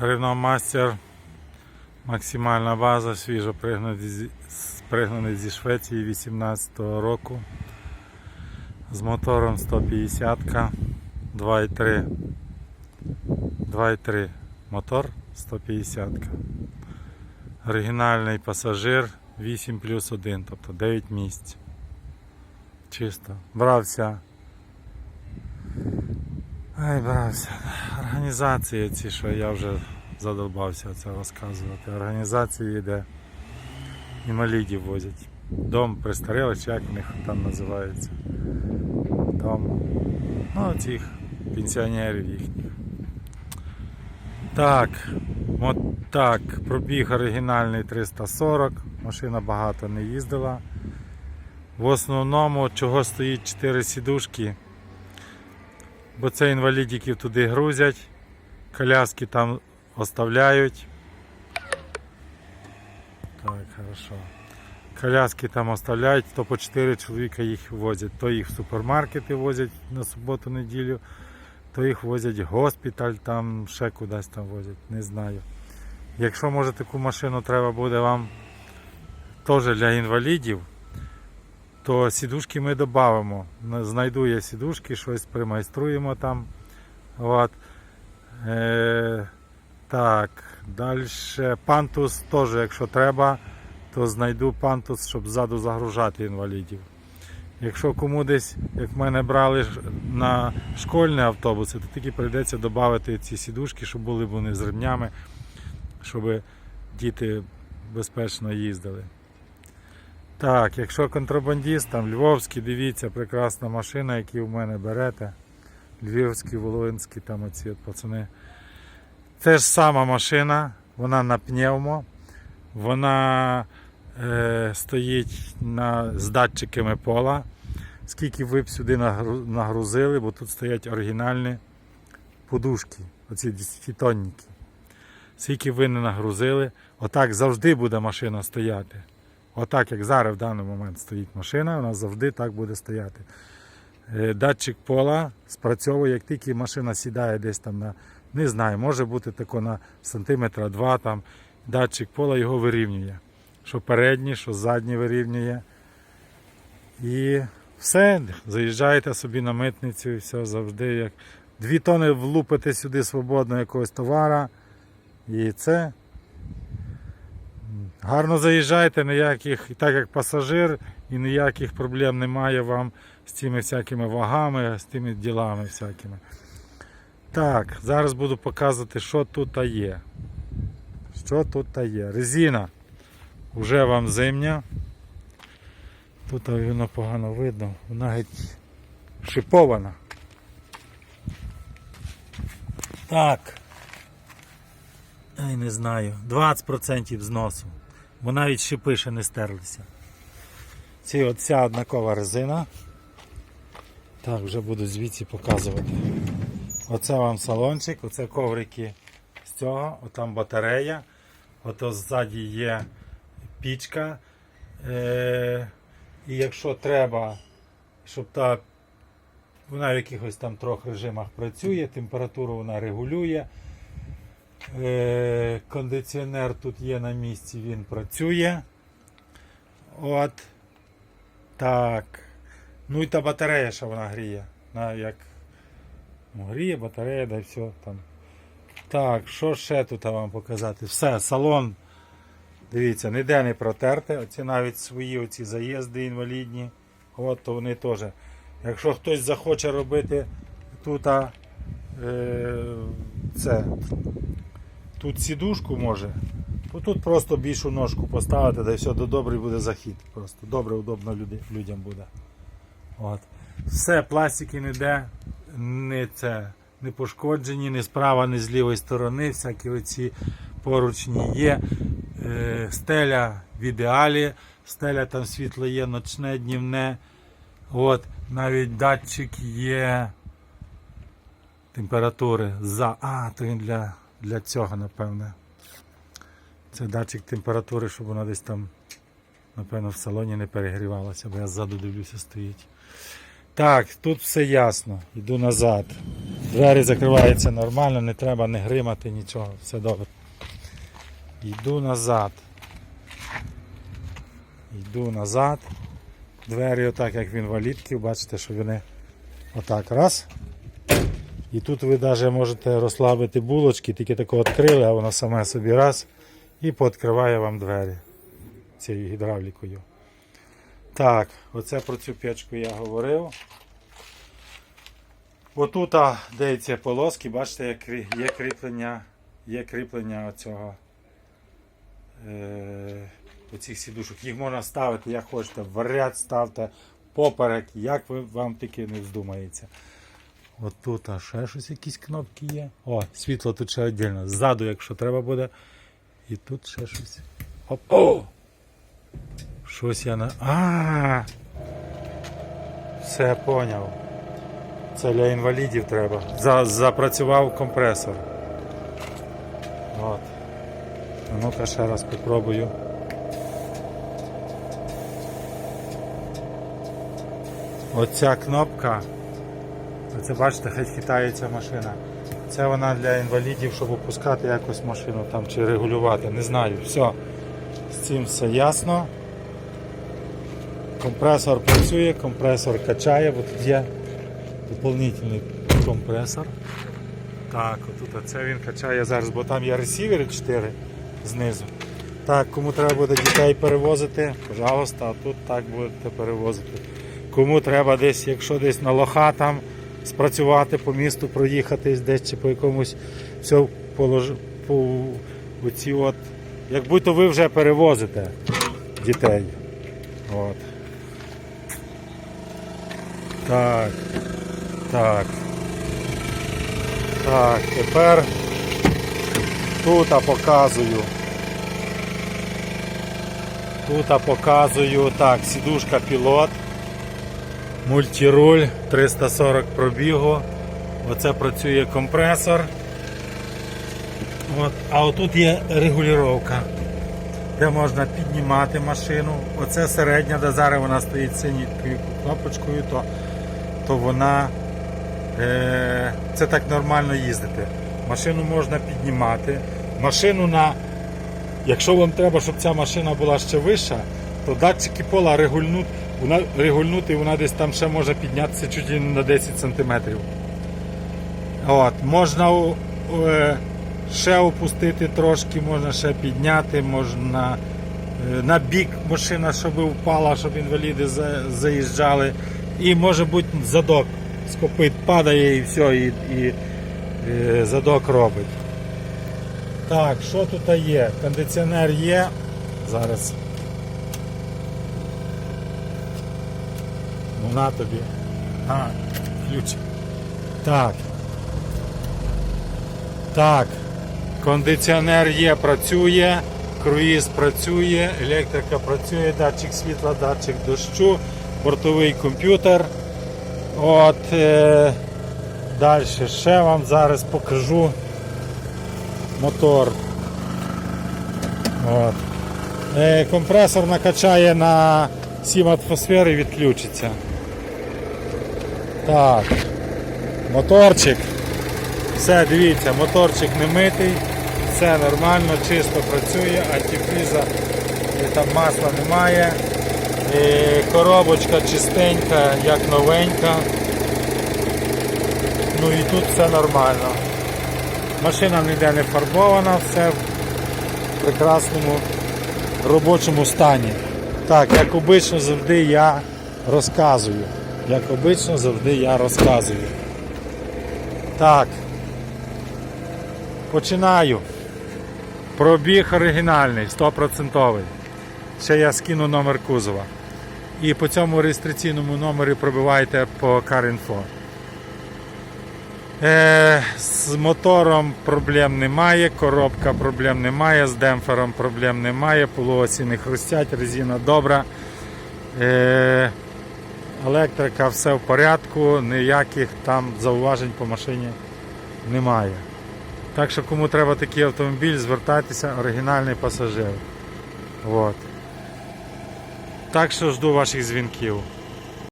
Renault Master, максимальна база, свіжо пригнаний зі Швеції 18-го року. З мотором 150 2,3. 2,3 мотор 150. Оригінальний пасажир 8 плюс 1, тобто 9 місць. Чисто. Брався. Ай, брався. Організації ці, що я вже задолбався це розказувати. Організації, де інвалідів возять. Дом престарілих, як них там називається. Дом. Ну, цих пенсіонерів їхніх. Так, от так, пробіг оригінальний 340, машина багато не їздила. В основному чого стоїть 4 сідушки, бо це інвалідиків туди грузять, коляски там оставляють. Так, хорошо. Коляски там оставляють, то по 4 чоловіка їх возять. То їх в супермаркети возять на суботу-неділю, то їх возять в госпіталь, там ще кудись там возять, не знаю. Якщо може таку машину треба буде вам теж для інвалідів, то сідушки ми додамо. Знайду я сідушки, щось примайструємо там. От. Е, так, далі пантус теж, якщо треба, то знайду пантус, щоб ззаду загружати інвалідів. Якщо кому десь, як мене брали на школьні автобуси, то тільки прийдеться додати ці сідушки, щоб були вони з ремнями, щоб діти безпечно їздили. Так, якщо контрабандист, там Львовський, дивіться, прекрасна машина, які в мене берете. Львівські, Волинські, там оці от пацани. Це ж сама машина, вона на пневмо, вона е, стоїть на, з датчиками пола. Скільки ви б сюди нагрузили, бо тут стоять оригінальні подушки, оці фітонники. Скільки ви не нагрузили, отак завжди буде машина стояти. Отак, як зараз в даний момент стоїть машина, вона завжди так буде стояти. Е, Датчик пола спрацьовує, як тільки машина сідає десь там на, не знаю, може бути тако на сантиметра два, там датчик пола його вирівнює. Що передній, що задній вирівнює. І все, заїжджаєте собі на митницю і все завжди як. Дві тони влупите сюди свободно якогось товара. І це Гарно заїжджайте, ніяких, так як пасажир, і ніяких проблем немає вам з цими всякими вагами, з тими ділами всякими. Так, зараз буду показувати, що тут є. Що тут є. Резина вже вам зимня. Тут воно погано видно, вона геть шипована. Так. Ай, не знаю. 20% зносу. Бо навіть шипи ще не стерлися. Ці от ця однакова резина. Так, вже буду звідси показувати. Оце вам салончик, оце коврики з цього, отам батарея, ото ззаді є пічка. Е- і якщо треба, щоб та вона в якихось там трьох режимах працює, температуру вона регулює. Е, кондиціонер тут є на місці, він працює. От. Так. Ну і та батарея, що вона гріє. На, як... ну, гріє батарея, да і все там. Так, що ще тут вам показати? Все, салон. Дивіться, ніде не протерте. Оці навіть свої оці заїзди інвалідні. От то вони теж. Якщо хтось захоче робити тут е, це тут сідушку може, тут просто більшу ножку поставити, да і все, до добрий буде захід. Просто добре, удобно людям буде. От. Все, пластики ніде не це. Не пошкоджені, ні справа, ні з лівої сторони, всякі оці поручні є. Е, стеля в ідеалі, стеля там світло є, ночне, днівне. От, навіть датчик є температури за. А, то він для, для цього, напевне. Це датчик температури, щоб вона десь там, напевно, в салоні не перегрівалася, бо я ззаду дивлюся, стоїть. Так, тут все ясно. Йду назад. Двері закриваються нормально, не треба не гримати, нічого, все добре. Йду назад. Йду назад. Двері отак, як в інвалідків, бачите, що вони отак раз. І тут ви навіть можете розслабити булочки, тільки тако відкрили, а воно саме собі раз і пооткриває вам двері цією гідравлікою. Так, оце про цю печку я говорив. Отут, де ці полоски, бачите, є кріплення, є кріплення оцього, е, оцих сідушок. Їх можна ставити, як хочете, в ряд ставте, поперек, як ви, вам тільки не вздумається. От тут а ще щось, якісь кнопки є. О, світло тут ще віддільно. Ззаду, якщо треба буде. І тут ще щось. Оп. О! Щось я на. А! Все поняв. Це для інвалідів треба. За, запрацював компресор. От. Ну-ка ще раз попробую. Оця кнопка. Оце бачите, хай хитається машина. Це вона для інвалідів, щоб опускати якось машину там чи регулювати. Не знаю. Все. З цим все ясно. Компресор працює, компресор качає, бо тут є доповнительний компресор. Так, отут це він качає зараз, бо там є ресівери 4 знизу. Так, кому треба буде дітей перевозити, пожалуйста, а тут так будете перевозити. Кому треба десь, якщо десь на лоха там спрацювати по місту, проїхатись десь чи по якомусь все полож... по оці от. Як будь-то ви вже перевозите дітей. От. Так. Так. Так, тепер тут показую. Тут показую так, сідушка пілот, мультируль 340 пробігу. Оце працює компресор. От, а отут є регулювання, де можна піднімати машину. Оце середня, де зараз вона стоїть синьою кнопочкою, то, то вона е, це так нормально їздити. Машину можна піднімати. Машину на Якщо вам треба, щоб ця машина була ще вища, то датчики пола регульнуть, вона регульнути, вона десь там ще може піднятися чуть на 10 см. От, можна е, ще опустити трошки, можна ще підняти, можна е, на бік машина, щоб впала, щоб інваліди за- заїжджали. І може бути задок з копит падає і все, і, і е, задок робить. Так, що тут є? Кондиціонер є. Зараз. На тобі. А, ключ. Так. Так. Кондиціонер є, працює, круїз працює, електрика працює, датчик світла, датчик дощу, бортовий комп'ютер. От е, далі ще вам зараз покажу мотор. От. Е, компресор накачає на 7 атмосфер і відключиться. Так. Моторчик. Все, дивіться, моторчик не митий, все нормально, чисто працює, антифріза е, там масла немає. Е, Коробочка чистенька, як новенька. Ну і тут все нормально. Машина ніде не фарбована, все в прекрасному робочому стані. Так, як обично завжди я розказую. Як обично завжди я розказую. Так. Починаю. Пробіг оригінальний, 100%. Ще я скину номер кузова. І по цьому реєстраційному номері пробивайте по CarInfo. Е, з мотором проблем немає, коробка проблем немає, з демпфером проблем немає, полуосі не хрустять, резина добра. Е, електрика все в порядку, ніяких там зауважень по машині немає. Так що кому треба такий автомобіль, звертайтеся, оригінальний пасажир. От. Так що жду ваших дзвінків.